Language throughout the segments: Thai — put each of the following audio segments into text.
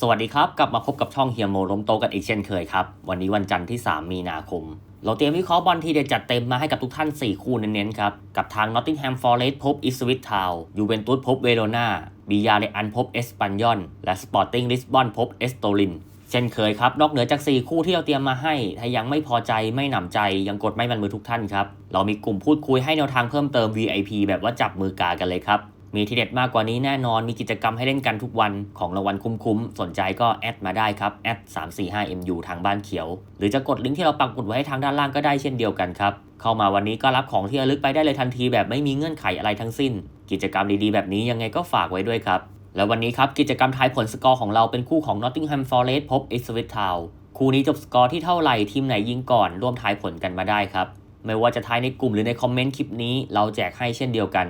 สวัสดีครับ กลับมาพบกับช่องเฮียโมล้มโตกันอีกเช่นเคยครับ วันนี้วันจันทร์ที่ 3 มีนาคม เราเตรียมวิเคราะห์บอลทีเด็ดจัดเต็มมาให้กับทุกท่าน 4 คู่เน้นๆครับ กับทาง Nottingham Forest พบอิสวิตทาวยูเวนตุสพบเวโรนาบิยาเรอันพบเอสปันยอน และสปอร์ติ้งลิสบอนพบเอสโตลินเช่นเคยครับ นอกเหนือจาก 4 คู่ที่เราเตรียมมาให้ ถ้ายังไม่พอใจไม่หนำใจยังกดไม่มันมือทุกท่านครับ เรามีกลุ่มพูดคุยให้แนวทางเพิ่มเติม VIP แบบว่าจับมือกากันเลยครับ มีทีเด็ดมากกว่านี้แน่นอน มีกิจกรรมให้เล่นกันทุกวันของรางวัลคุ้มๆ สนใจก็แอดมาได้ครับแอด 345MU ทางบ้านเขียว หรือจะกดลิงก์ที่เราปักหมุดไว้ให้ทางด้านล่างก็ได้เช่นเดียวกันครับ เข้ามาวันนี้ก็รับของที่ระลึกไปได้เลยทันทีแบบไม่มีเงื่อนไขอะไรทั้งสิ้น กิจกรรมดีๆ แบบนี้ยังไงก็ฝากไว้ด้วยครับ แล้ววันนี้ครับกิจกรรมทายผลสกอร์ของเราเป็นคู่ของ Nottingham Forest พบ Ipswich Town คู่นี้จบสกอร์ที่เท่าไหร่ทีมไหนยิงก่อนร่วมทายผลกันมาได้ครับไม่ว่าจะทายในกลุ่มหรือในคอมเมนต์คลิปนี้เราแจกให้เช่นเดียวกัน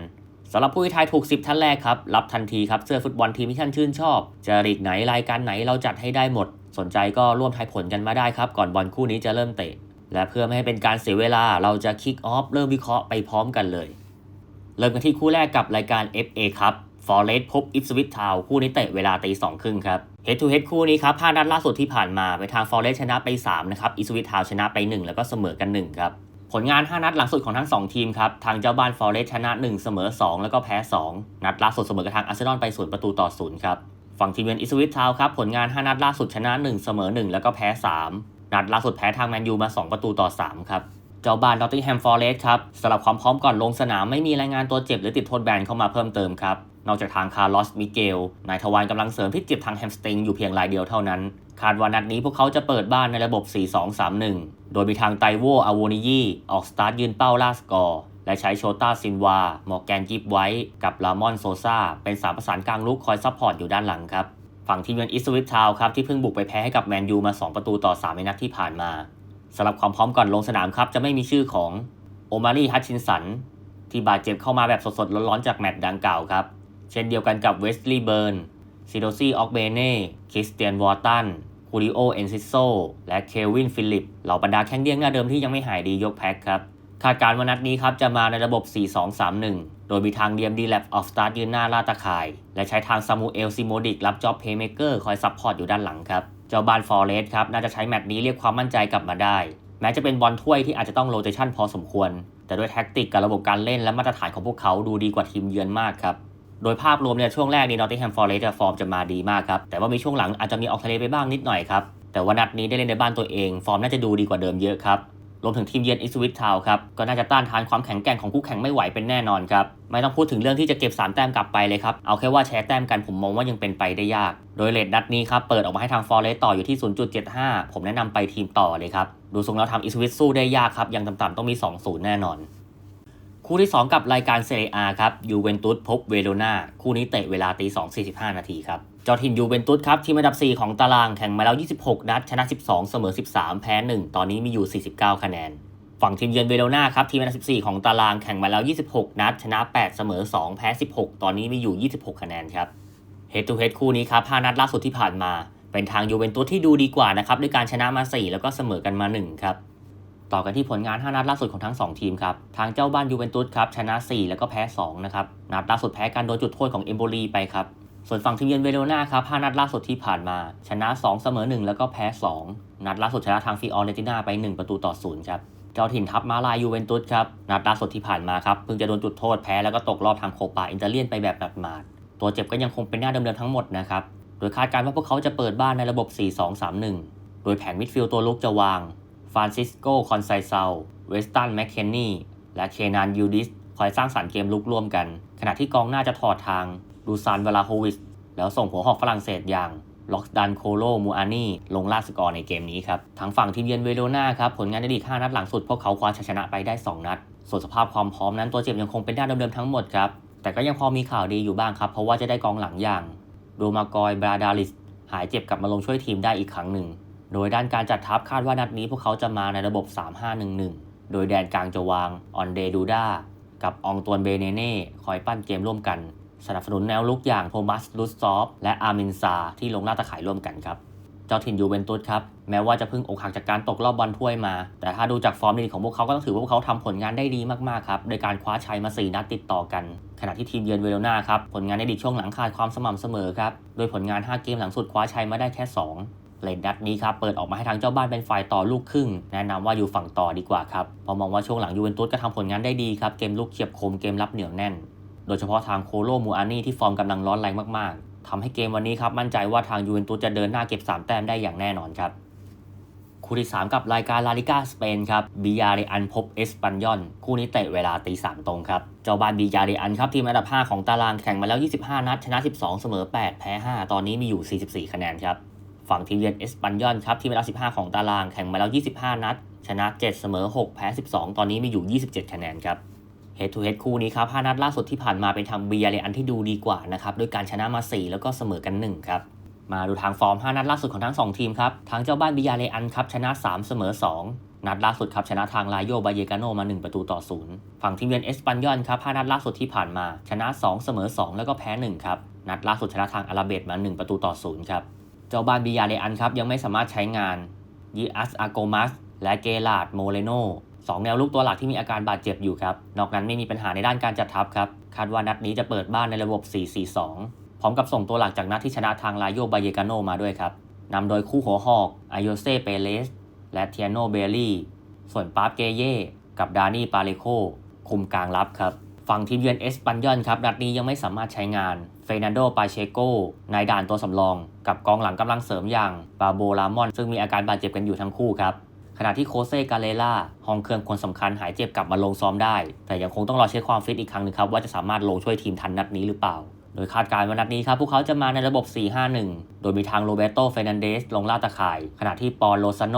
สำหรับผู้ที่ทายถูก 10 ท่านแรกครับ รับทันทีครับ เสื้อฟุตบอลทีมที่ท่านชื่นชอบจะลีกไหนรายการไหนเราจัดให้ได้หมด สนใจก็ร่วมทายผลกันมาได้ครับ ก่อนบอลคู่นี้จะเริ่มเตะ และเพื่อไม่ให้เป็นการเสียเวลาเราจะคิกออฟเริ่มวิเคราะห์ไปพร้อมกันเลย เริ่มกันที่คู่แรกกับรายการ FA ครับ Forest พบ Ipswich Town คู่นี้เตะเวลาตีสองครึ่งครับ Head to Head คู่นี้ครับ5นัดล่าสุดที่ผ่านมาไปทาง Forest ชนะไป3นะครับ Ipswich Town ชนะไป 1 แล้วก็เสมอกัน1ครับ ลงาน 5 นัดหลังสุดของทั้ง 2 ทีมครับ ทางเจ้าบ้าน Forest ชนะ 1 เสมอ 2 แล้วก็แพ้ 2 นัดล่าสุดเสมอกับทางอาร์เซนอลไป0ประตูต่อ0ครับ ฝั่งทีมเยือน Ipswich Town ครับ ผลงาน 5 นัดล่าสุดชนะ 1 เสมอ 1 แล้วก็แพ้ 3 นัดล่าสุดแพ้ทางแมนยูมา 2 ประตูต่อ 3 ครับ เจ้าบ้าน Nottingham Forest ครับสำหรับความพร้อมก่อนลงสนามไม่มีรายงานตัวเจ็บหรือติดโทษแบนเข้ามาเพิ่มเติมครับนอกจากทางคาร์ลอสมิเกลนายทวารกำลังเสริมที่เจ็บทางแฮมสตริงอยู่เพียงรายเดียวเท่านั้น คาดว่านัดนี้พวกเขาจะเปิดบ้านในระบบ 4-2-3-1 โดยมีทางไตโวอาโวนิยีออกสตาร์ทยืนเป้าล่าสกอร์และใช้โชต้าซินวา มอร์แกนกิฟไว้ กับลามอนโซซาเป็นสามประสานกลางลุกคอยซัพพอร์ตอยู่ด้านหลังครับ ฝั่งทีมเยือนอิสวิตทาวครับที่เพิ่งบุกไปแพ้ให้กับแมนยูมา 2 ประตูต่อ 3 ในนัดที่ผ่านมาสำหรับความพร้อมก่อนลงสนามครับจะไม่มีชื่อของโอมารีฮัตชินสัน ที่บาดเจ็บเข้ามาแบบสดๆ ร้อนๆ จากแมตช์ดังกล่าวครับ เช่นเดียวกันกับเวสลีย์เบิร์น ซิโดซีออกเบเน่ คริสเตียนวอร์ตัน คูริโอ เอนซิโซ และเควิน ฟิลิป เหล่าบรรดาแข้งเดี้ยงหน้าเดิมที่ยังไม่หายดียกแพ็คครับ คาดการณ์ว่านัดนี้ครับจะมาในระบบ 4-2-3-1 โดยมีทางเดียมดีแลบออฟสตาร์ยืนหน้าลาตะข่าย และใช้ทางซามูเอลซิโมดิกรับจ็อบเพย์เมเกอร์คอยซัพพอร์ตอยู่ด้านหลังครับ เจ้าบานฟอร์เรสครับน่าจะใช้แมตช์นี้เรียกความมั่นใจกลับมาได้ แม้จะเป็นบอลถ้วยที่อาจจะต้องโรเตชันพอสมควร แต่ด้วยแท็กติกกับระบบการเล่นและมาตรฐานของพวกเขาดูดีกว่าทีมเยือนมากครับ โดยภาพรวมเนี่ยช่วงแรกนี่นอตติงแฮมฟอร์เรสต์ฟอร์มจะมาดีมากครับ แต่ว่ามีช่วงหลังอาจจะมีออกทะเลไปบ้างนิดหน่อยครับ แต่ว่านัดนี้ได้เล่นในบ้านตัวเอง ฟอร์มน่าจะดูดีกว่าเดิมเยอะครับรวมถึงทีมเยือนอิสวิตทาวครับ ก็น่าจะต้านทานความแข็งแกร่งของคู่แข่งไม่ไหวเป็นแน่นอนครับ ไม่ต้องพูดถึงเรื่องที่จะเก็บ 3 แต้มกลับไปเลยครับ เอาแค่ว่าแชร์แต้มกันผมมองว่ายังเป็นไปได้ยาก โดยเลดนัดนี้ครับ เปิดออกมาให้ทางฟอร์เรสต่ออยู่ที่ 0.75 ผมแนะนำไปทีมต่อเลยครับ ดูทรงแล้วทำอิสวิตสู้ได้ยากครับยังต่ำๆต้องมี 2-0 แน่นอน คู่ที่ 2 กับรายการเซเรียครับยูเวนตุสพบเวโรนาคู่นี้เตะเวลาตี2.45นาทีครับเจ้าถิ่นยูเวนตุสครับทีมอันดับ 4 ของตารางแข่งมาแล้ว 26 นัด ชนะ 12 เสมอ 13 แพ้ 1 ตอนนี้มีอยู่ 49 คะแนน ฝั่งทีมเยือนเวโรนาครับทีมอันดับ 14 ของตารางแข่งมาแล้ว 26 นัด ชนะ 8 เสมอ 2 แพ้ 16 ตอนนี้มีอยู่ 26 คะแนนครับเฮดทูเฮดคู่นี้ครับ5นัดล่าสุดที่ผ่านมา เป็นทางยูเวนตุสที่ดูดีกว่านะครับด้วยการชนะมา 4 แล้วก็เสมอกันมา 1 ครับ ต่อกันที่ผลงาน 5 นัดล่าสุดของทั้ง 2 ทีมครับ ทางเจ้าบ้านยูเวนตุสครับชนะ 4 แล้วก็แพ้ 2 นะครับ นัดล่าสุดแพ้การโดนจุดโทษของเอมโบลีไปครับ ส่วนฝั่งทีมเยือนเวโรนาครับ 5 นัดล่าสุดที่ผ่านมา ชนะ 2 เสมอ 1 แล้วก็แพ้ 2 นัดล่าสุดชนะทางฟิออเรติน่าไป 1 ประตูต่อ0ครับ เจ้าถิ่นทัพมาลายยูเวนตุสครับนัดล่าสุดที่ผ่านมาครับเพิ่งจะโดนจุดโทษแพ้แล้วก็ตกรอบทางโคปาอินเตอร์เลียนไปแบบหมาดๆตัวเจ็บก็ยังคงเป็นหน้าเดิมๆทั้งหมดนะครับโดยคาดการณ์ว่าพวกเขาจะเปิดบ้านในระบบ 4-2-3-1 โดยแผงมิดฟิลด์ตัวลุกจะวาง ฟรานซิสโกคอนไซเซาเวสตันแมคเคนนีและเคนานยูดิสคอยสร้างสรรค์เกมลุกร่วมกัน ขณะที่กองหน้าจะถอดทางดูซานเวลาโฮวิสแล้วส่งหัวหอกฝรั่งเศสอย่างล็อกดันโคโลมูอานีลงล่าสกอร์ในเกมนี้ครับ ทางฝั่งทีมเยือนเวโรนาครับ ผลงานในลีก5นัดหลังสุด พวกเขาคว้าชัยชนะไปได้ 2 นัด ส่วนสภาพความพร้อมนั้นตัวเจ็บยังคงเป็นด้านเดิมๆทั้งหมดครับ แต่ก็ยังพอมีข่าวดีอยู่บ้างครับ เพราะว่าจะได้กองหลังอย่างโดมากอยบราดาลิสหายเจ็บกลับมาลงช่วยทีมได้อีกครั้งหนึ่ง โดยด้านการจัดทัพคาดว่านัดนี้พวกเขาจะมาในระบบ 3-5-1-1 โดยแดนกลางจะวางออนเดดูด้ากับองตวนเบเนเน่คอยปั้นเกมร่วมกัน สนับสนุนแนวลุกอย่างโทมัสลุสซอฟและอาร์มินซาที่ลงหน้าตะข่ายร่วมกันครับ เจ้าถิ่นยูเวนตุสครับ แม้ว่าจะเพิ่งอกหักจากการตกรอบบอลถ้วยมา แต่ถ้าดูจากฟอร์มดีของพวกเขาก็ต้องถือว่าพวกเขาทำผลงานได้ดีมากๆครับโดยการคว้าชัยมา 4 นัดติดต่อกัน ขณะที่ทีมเยือนเวโรนาครับผลงานในดีช่วงหลังขาดความสม่ำเสมอครับโดยผลงาน 5 เกมหลังสุดคว้าชัยมาได้แค่ 2 เลนดัดนี้ครับเปิดออกมาให้ทางเจ้าบ้านเป็นฝ่ายต่อลูกครึ่ง แนะนำว่าอยู่ฝั่งต่อดีกว่าครับพราะมองว่าช่วงหลังยูเวนตุสก็ทำผลงานได้ดีครับเกมลุกเฉียบคมเกมรับเหนียวแน่น โดยเฉพาะทางโคโลมูอานี่ที่ฟอร์มกำลังร้อนแรงมากๆทำให้เกมวันนี้ครับมั่นใจว่าทางยูเวนตุสจะเดินหน้าเก็บ 3 แต้มได้อย่างแน่นอนครับคู่ที่ 3 กับรายการลาลิกาสเปนครับบิยาเรอันพบเอสปันยอนคู่นี้เตะเวลาตีสามตรงครับ เจ้าบ้านบิยาเรอันครับทีมอันดับ 5 ของตารางแข่งมาแล้ว 25 นัด ชนะ 12 เสมอ 8 แพ้ 5 ตอนนี้มีอยู่ 44 คะแนนครับ ฝั่งทีมเยือนเอสปันยอนครับทีมอันดับ15 ของตารางแข่งมาแล้ว 25 นัด ชนะ 7 เสมอ 6 แพ้ 12 ตอนนี้มีอยู่ 27 คะแนนครับเฮดทูเฮดคู่นี้ครับ5นัดล่าสุดที่ผ่านมาเป็นทางบิยาเรอันที่ดูดีกว่านะครับด้วยการชนะมา 4 แล้วก็เสมอกัน 1 ครับ มาดูทางฟอร์ม 5 นัดล่าสุดของทั้ง 2 ทีมครับทางเจ้าบ้านบิยาเรอันครับชนะ 3 เสมอ 2 นัดล่าสุดครับชนะทางลายโยบาเยกาโนมา 1 ประตูต่อ 0 ฝั่งทีมเยือนเอสปันยอนครับ5นัดล่าสุดที่ผ่านมา ชนะ 2 เสมอ 2 แล้วก็แพ้ 1 ครับนัดล่าสุดชนะทางอาราเบตมา 1 ประตูต่อ 0 ครับ เจ้าบ้านบิยาเรอันครับยังไม่สามารถใช้งานยิอัสอาโกมัสและเกลาดโมเลโนสองแนวลูกตัวหลักที่มีอาการบาดเจ็บอยู่ครับ นอกนั้นไม่มีปัญหาในด้านการจัดทัพครับ คาดว่านัดนี้จะเปิดบ้านในระบบ 4-4-2 พร้อมกับส่งตัวหลักจากนัดที่ชนะทางลาโยบาเยกาโนมาด้วยครับนำโดยคู่หัวหอกอายเซเปเลสและเทียโนเบลลี่ ส่วนปาร์ปเกเย่กับดานี่ปาเลโคคุมกลางรับครับ ฝั่งทีมเยือนเอสปันยอนครับนัดนี้ยังไม่สามารถใช้งานเฟรนันโดปาเชโกนายด่านตัวสำรอง กับกองหลังกำลังเสริมอย่างบาโบลามอน ซึ่งมีอาการบาดเจ็บกันอยู่ทั้งคู่ครับขณะที่โคเซกาเลล่าห้องเครื่องคนสำคัญหายเจ็บกลับมาลงซ้อมได้ แต่ยังคงต้องรอเช็คความฟิตอีกครั้งหนึงครับ ว่าจะสามารถลงช่วยทีมทันนัดนี้หรือเปล่า โดยคาดการณ์ว่านัดนี้ครับ พวกเขาจะมาในระบบ 4-5-1 โดยมีทางโรเบโตเฟรนันเดสลงลาตะข่าย ขณะที่ปอลโลซาโน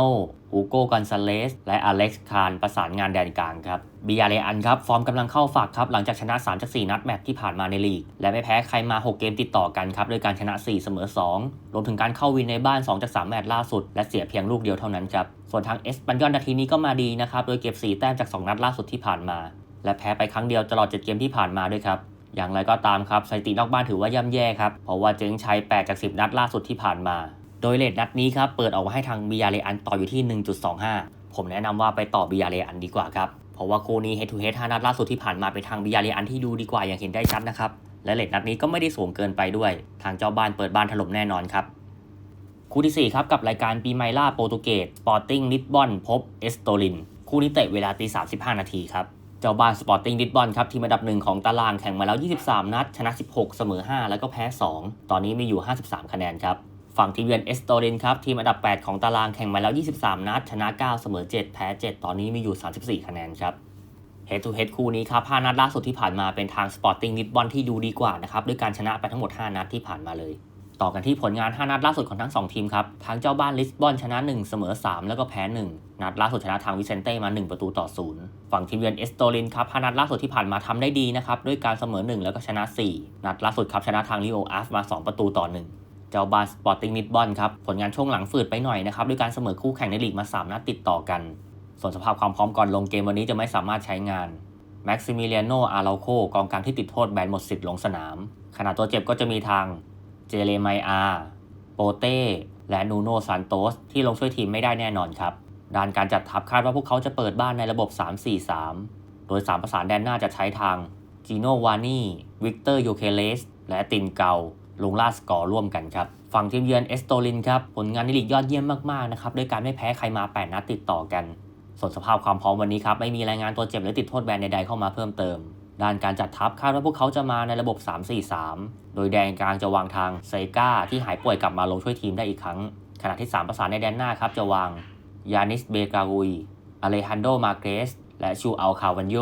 ฮูโกกอนซาเลส และอเล็กซ์คารประสานงานแดนกลางครับบิยาเรอันครับ ฟอร์มกำลังเข้าฝักครับ หลังจากชนะ3จาก4นัดแมตช์ที่ผ่านมาในลีก และไม่แพ้ใครมา 6 เกมติดต่อกันครับโดยการชนะ 4 เสมอ 2 รวมถึงการเข้าวินในบ้าน2จาก3แมตช์ล่าสุด และเสียเพียงลูกเดียวเท่านั้นครับส่วนทางเอสปันยอนนาทีนี้ก็มาดีนะครับโดยเก็บ4แต้มจาก2นัดล่าสุดที่ผ่านมา และแพ้ไปครั้งเดียวตลอด7เกมที่ผ่านมาด้วยครับ อย่างไรก็ตามครับสถิตินอกบ้านถือว่าย่ำแย่ครับ เพราะว่าเจ๊งชัย8จาก 10 นัดล่าสุดที่ผ่านมา โดยเลทนัดนี้ครับเปิดออกมาให้ทางบิยาเรอันต่ออยู่ที่ 1.25 ผมแนะนำว่าไปต่อบิยาเรอันดีกว่าครับ เพราะว่าคู่นี้ head to head 5นัดล่าสุดที่ผ่านมาเป็นทางบิยาเรอันที่ดูดีกว่าอย่างเห็นได้ชัดนะครับ และเลทนัดนี้ก็ไม่ได้สูงเกินไปด้วย ทางเจ้าบ้านเปิดบ้านถล่มแน่นอนครับคู่ที่ 4 ครับ กับรายการปีไมล่าโปรตุเกส สปอร์ติ้งลิสบอน พบเอสโตลิน คู่นี้เตะเวลาตี 35 นาทีครับ เจ้าบ้านสปอร์ติ้งลิสบอนครับทีมอันดับหนึ่งของตารางแข่งมาแล้ว 23 นัด ชนะ 16 เสมอ 5 แล้วก็แพ้ 2 ตอนนี้มีอยู่ 53 คะแนนครับ ฝั่งทีมเยือนเอสโตลินครับทีมอันดับ 8 ของตารางแข่งมาแล้ว 23 นัด ชนะ 9 เสมอ 7 แพ้ 7 ตอนนี้มีอยู่ 34 คะแนนครับ Head to Head คู่นี้ครับ5นัดล่าสุดที่ผ่านมาเป็นทาง Sporting Lisbon ที่ดูดีกว่านะครับด้วยการชนะไปทั้งหมด 5 นัดที่ผ่านมาเลย ต่อกันที่ผลงาน 5 นัดล่าสุดของทั้ง 2 ทีมครับ ทางเจ้าบ้านลิสบอนชนะ 1 เสมอ 3 แล้วก็แพ้ 1 นัดล่าสุดชนะทางวิเซนเต้มา 1 ประตูต่อ 0 ฝั่งทีมเยือนเอสโตลินครับ5นัดล่าสุดที่ผ่านมาทำได้ดีนะครับด้วยการเสมอ 1 แล้วก็ชนะ 4 นัดล่าสุดครับชนะทางลิโออาฟมา 2 ประตูต่อ1เจ้าบ้านสปอร์ติ้งลิสบอนครับ ผลงานช่วงหลังฝืดไปหน่อยนะครับ ด้วยการเสมอคู่แข่งในลีกมา 3 นัดติดต่อกัน ส่วนสภาพความพร้อมก่อนลงเกมวันนี้จะไม่สามารถใช้งานแม็กซิมิเลียโนอาราโคกองกลางที่ติดโทษแบนหมดสิทธิ์ลงสนาม ขณะตัวเจ็บก็จะมีทาง เจเลไมอาโปเต้และนูโนซานโตสที่ลงช่วยทีมไม่ได้แน่นอนครับ ด้านการจัดทัพคาดว่าพวกเขาจะเปิดบ้านในระบบ 3-4-3 โดย 3 ประสานแดนหน้าจะใช้ทางจีโนวานี่วิกเตอร์โยเคเลสและตินเกาลงล่าสกอร์ร่วมกันครับ ฝั่งทีมเยือนเอสโตลินครับ ผลงานในลีกยอดเยี่ยมมากๆนะครับด้วยการไม่แพ้ใครมา 8 นัดติดต่อกัน ส่วนสภาพความพร้อมวันนี้ครับ ไม่มีรายงานตัวเจ็บหรือติดโทษแบนใดๆเข้ามาเพิ่มเติม ด้านการจัดทัพคาดว่าพวกเขาจะมาในระบบ 3-4-3 โดยแดนกลางจะวางทางเซกาที่หายป่วยกลับมาลงช่วยทีมได้อีกครั้ง ขณะที่ 3 ประสานในแดนหน้าครับจะวางยานิสเบกาอุยอเลฮันโดมาเกรส และชูอัลคาวันโย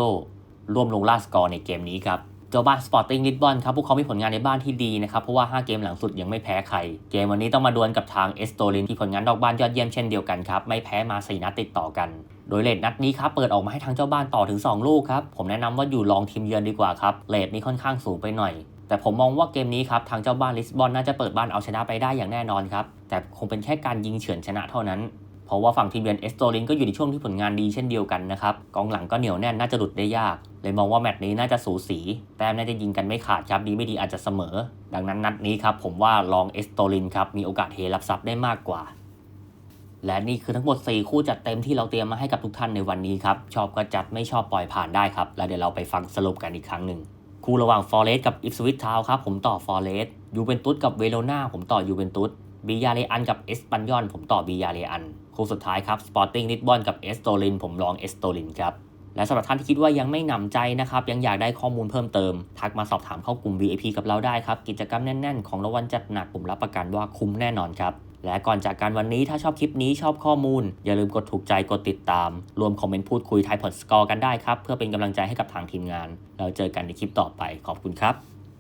ร่วมลงล่าสกอร์ในเกมนี้ครับ เจ้าบ้านสปอร์ติ้งลิสบอนครับพวกเขามีผลงานในบ้านที่ดีนะครับ เพราะว่า 5 เกมหลังสุดยังไม่แพ้ใคร เกมวันนี้ต้องมาดวลกับทางเอสโตลินที่ผลงานนอกบ้านยอดเยี่ยมเช่นเดียวกันครับ ไม่แพ้มา 4 นัดติดต่อกัน โดยเลทนัดนี้ครับเปิดออกมาให้ทางเจ้าบ้านต่อถึง 2 ลูกครับ ผมแนะนำว่าอยู่ลองทีมเยือนดีกว่าครับเลทนี้ค่อนข้างสูงไปหน่อย แต่ผมมองว่าเกมนี้ครับทางเจ้าบ้านลิสบอนน่าจะเปิดบ้านเอาชนะไปได้อย่างแน่นอนครับแต่คงเป็นแค่การยิงเฉือนชนะเท่านั้น เพราะว่าฝั่งทีมเยือนเอสโตลินก็อยู่ในช่วงที่ผลงานดีเช่นเดียวกันนะครับกองหลังก็เหนียวแน่นน่าจะหลุดได้ยาก เลยมองว่าแมตช์นี้น่าจะสูสีแต้มน่าจะยิงกันไม่ขาดครับดีไม่ดีอาจจะเสมอ ดังนั้นนัดนี้ครับผมว่าลองเอสโตลินครับมีโอกาสเฮรับทรัพย์ได้มากกว่าและนี่คือทั้งหมด 4 คู่จัดเต็มที่เราเตรียมมาให้กับทุกท่านในวันนี้ครับ ชอบก็จัดไม่ชอบปล่อยผ่านได้ครับ แล้วเดี๋ยวเราไปฟังสรุปกันอีกครั้งหนึ่ง คู่ระหว่าง ฟอร์เรสกับอิฟสวิตทาวครับ ผมต่อฟอร์เรสยูเวนตุสกับเวโรนาผมต่อยูเวนตุส บียาเรอันกับเอสปันยอน ผมต่อบียาเรอันคู่สุดท้ายครับสปอร์ติ้งลิสบอนกับเอสโตลินผมลองเอสโตลินครับและสำหรับท่านที่คิดว่ายังไม่หนำใจนะครับ ยังอยากได้ข้อมูลเพิ่มเติม ทักมาสอบถามเข้ากลุ่ม VIP กับเราได้ครับ กิจกรรมแน่น ๆ ของรางวัลจัดหนักผมรับประกันว่าคุ้มแน่นอนครับ และก่อนจากการวันนี้ถ้าชอบคลิปนี้ชอบข้อมูล อย่าลืมกดถูกใจกดติดตาม รวมคอมเมนต์พูดคุยทายพอดสกอร์กันได้ครับ เพื่อเป็นกำลังใจให้กับทางทีมงานแล้วเจอกันในคลิปต่อไปขอบคุณครับ